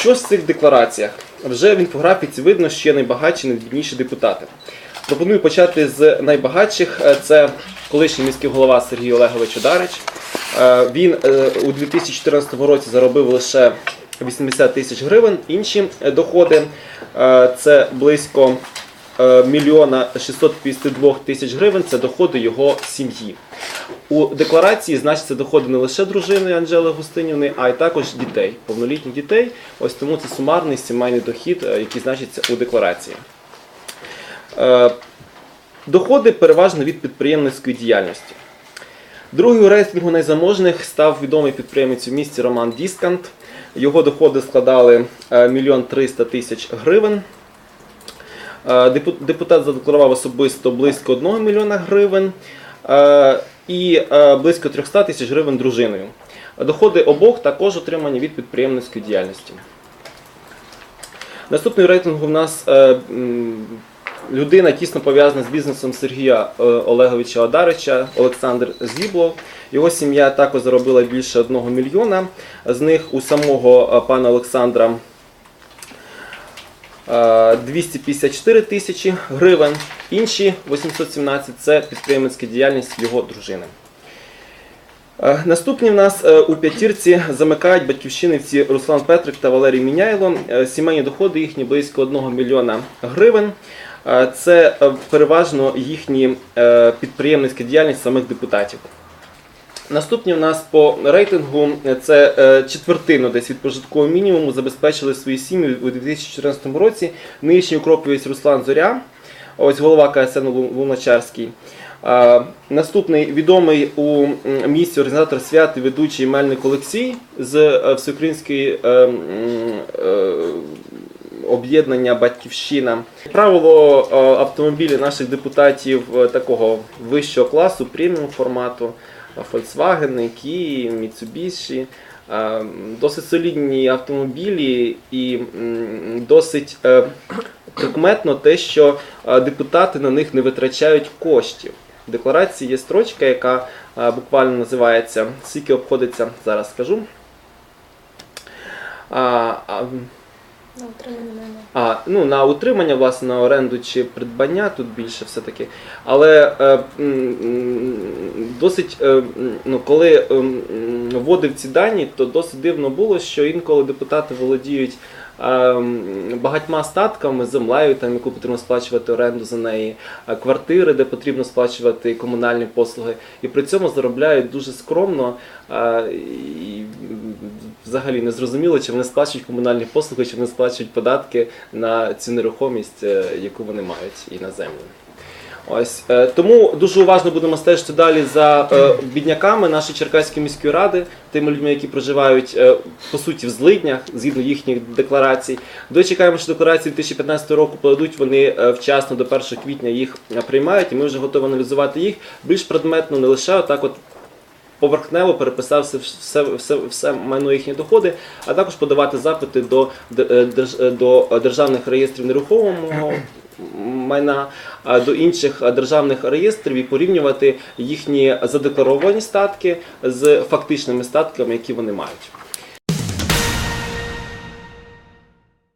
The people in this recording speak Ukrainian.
що з цих деклараціях? Вже в інфографіці видно, що є найбагатші, найбідніші депутати. Пропоную почати з найбагатших. Е, Це колишній міський голова Сергій Олегович Одарич. Е, Він е, у 2014 році заробив лише 80 тисяч гривень. Інші доходи це близько мільйона 652 тисяч гривень. Це доходи його сім'ї. У декларації значаться доходи не лише дружини Анжели Густинівни, а й також дітей, повнолітніх дітей. Ось тому це сумарний сімейний дохід, е, який значиться у декларації. Е, Доходи переважно від підприємницької діяльності. Другий у рейтингу найзаможних став відомий підприємець у місті Роман Діскант. Його доходи складали 1 300 тисяч гривень. Е, депу- Депутат задекларував особисто близько 1 мільйона гривень е, і е, близько 300 тисяч гривень дружиною. Доходи обох також отримані від підприємницької діяльності. Наступний в рейтингу в нас людина тісно пов'язана з бізнесом Сергія Олеговича Одарича, Олександр Зіблов. Його сім'я також заробила більше 1 мільйона. З них у самого пана Олександра 254 тисячі гривень. Інші 817 це підприємницька діяльність його дружини. Е, Наступні в нас е, у п'ятірці замикають батьківщинівці Руслан Петрик та Валерій Міняйло. Е, Сімейні доходи їхні близько 1 мільйона гривень. Е, Це е, переважно їхні е, підприємницька діяльність самих депутатів. Наступні в нас по рейтингу е, це е, четвертину десь від прожиткового мінімуму забезпечили свої сім'ї у 2014 році. Нинішній укроповець Руслан Зоря, ось голова КСН Луначарський. Наступний відомий у місті організатор свят ведучий Мельник Олексій з е, всеукраїнської об'єднання Батьківщина. Правило автомобілі наших депутатів такого вищого класу, преміум формату, Volkswagen, Kia, Mitsubishi. Е, Досить солідні автомобілі і досить е, прикметно те, що е, депутати на них не витрачають коштів. В декларації є строчка, яка е, буквально називається скільки обходиться, зараз скажу. На утримання а, ну, на утримання, власне, на оренду чи придбання тут більше все-таки. Але е, досить, е, ну, коли е, вводив ці дані, то досить дивно було, що інколи депутати володіють багатьма статками, землею, там, яку потрібно сплачувати оренду за неї, е, квартири, де потрібно сплачувати комунальні послуги, і при цьому заробляють дуже скромно. е, і взагалі не зрозуміло, чи вони сплачують комунальні послуги, чи вони сплачують податки на цю нерухомість, е, яку вони мають і на землю. Ось е, тому дуже уважно будемо стежити далі за е, бідняками нашої Черкаської міської ради, тими людьми, які проживають е, по суті в злиднях, згідно їхніх декларацій. Дочекаємо, що декларації 2015 року подадуть, вони вчасно до 1 квітня їх приймають, і ми вже готові аналізувати їх більш предметно, не лише отак, от поверхнево переписав все, все, все, все майно їхні доходи, а також подавати запити до, до державних реєстрів нерухомого майна, до інших державних реєстрів і порівнювати їхні задекларовані статки з фактичними статками, які вони мають.